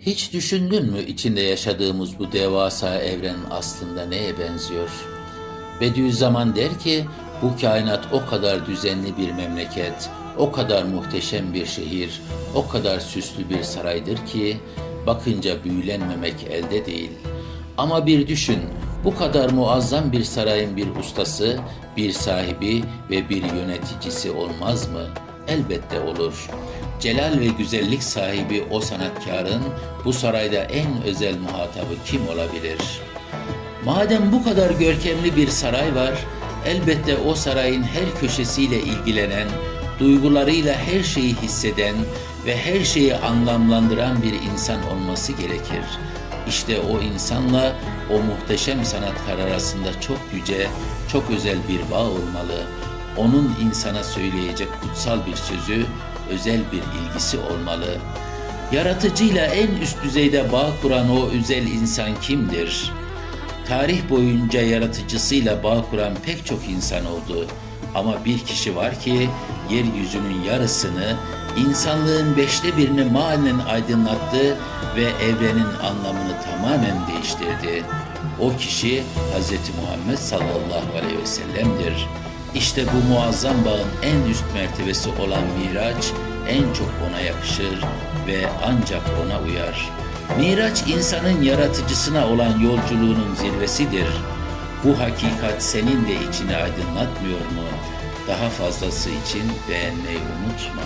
Hiç düşündün mü içinde yaşadığımız bu devasa evren aslında neye benziyor? Bediüzzaman der ki bu kainat o kadar düzenli bir memleket, o kadar muhteşem bir şehir, o kadar süslü bir saraydır ki bakınca büyülenmemek elde değil. Ama bir düşün, bu kadar muazzam bir sarayın bir ustası, bir sahibi ve bir yöneticisi olmaz mı? Elbette olur. Celal ve güzellik sahibi o sanatkarın bu sarayda en özel muhatabı kim olabilir? Madem bu kadar görkemli bir saray var, elbette o sarayın her köşesiyle ilgilenen, duygularıyla her şeyi hisseden ve her şeyi anlamlandıran bir insan olması gerekir. İşte o insanla o muhteşem sanatkar arasında çok yüce, çok özel bir bağ olmalı. Onun insana söyleyecek kutsal bir sözü, özel bir ilgisi olmalı. Yaratıcıyla en üst düzeyde bağ kuran o özel insan kimdir? Tarih boyunca yaratıcısıyla bağ kuran pek çok insan oldu. Ama bir kişi var ki yeryüzünün yarısını, insanlığın beşte birini manen aydınlattı ve evrenin anlamını tamamen değiştirdi. O kişi Hz. Muhammed sallallahu aleyhi ve sellem'dir. İşte bu muazzam bağın en üst mertebesi olan Miraç en çok ona yakışır ve ancak ona uyar. Miraç insanın yaratıcısına olan yolculuğunun zirvesidir. Bu hakikat senin de içini aydınlatmıyor mu? Daha fazlası için beğenmeyi unutma.